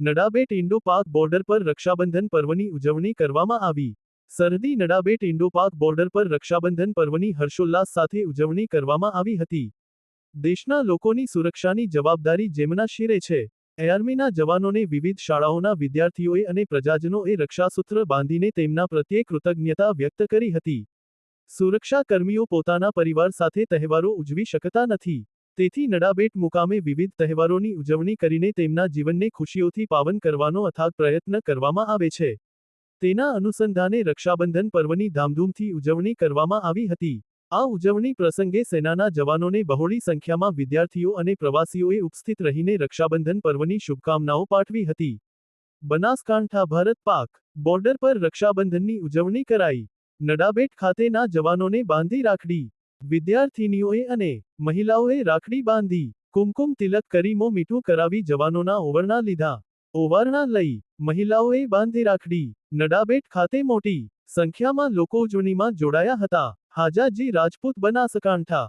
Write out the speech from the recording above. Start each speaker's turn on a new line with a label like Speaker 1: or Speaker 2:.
Speaker 1: Nadabet Indo પાક border પર રક્ષાબંધન પર્વની ઉજવણી કરવામાં આવી. સરહદી નડાબેટ ઇન્ડો પાક બોર્ડર પર રક્ષાબંધન પર્વની હર્ષોલ્લાસ સાથે ઉજવણી કરવામાં આવી હતી. દેશના લોકોની સુરક્ષાની જવાબદારી જેમના શિરે છે, એઆર્મીના જવાનોને વિવિધ શાળાઓના વિદ્યાર્થીઓએ અને પ્રજાજનોએ રક્ષાસૂત્ર બાંધીને તેમના પ્રત્યે કૃતજ્ઞતા વ્યક્ત કરી હતી. સુરક્ષા કર્મીઓ પોતાના પરિવાર સાથે તહેવારો ઉજવી શકતા નથી. તેથી નડાબેટ મુકામે વિવિધ તહેવારોની ઉજવણી કરીને તેમના જીવનને ખુશીઓથી પાવન કરવાનો અથાગ પ્રયત્ન કરવામાં આવે છે. તેના અનુસંધાને રક્ષાબંધન પર્વની ધામધૂમથી ઉજવણી કરવામાં આવી હતી. આ ઉજવણી પ્રસંગે સેનાના જવાનોને બહોળી સંખ્યામાં વિદ્યાર્થીઓ અને પ્રવાસીઓએ ઉપસ્થિત રહીને રક્ષાબંધન પર્વની શુભકામનાઓ પાઠવી હતી. બનાસકાંઠા ભારત પાક, બોર્ડર પર રક્ષાબંધનની ઉજવણી કરાઈ. નડાબેટ ખાતેના જવાનોને બાંધી રાખડી વિદ્યાર્થીનીઓએ અને મહિલાઓએ રાખડી બાંધી કુમકુમ તિલક કરી મો મીઠું કરાવી જવાનોના ઓવરણા લીધા. ઓવારણા લઈ મહિલાઓએ બાંધી રાખડી. નડાબેટ ખાતે મોટી સંખ્યામાં લોકો ઉજવણીમાં જોડાયા હતા. હાજાજી રાજપૂત બનાસકાંઠા.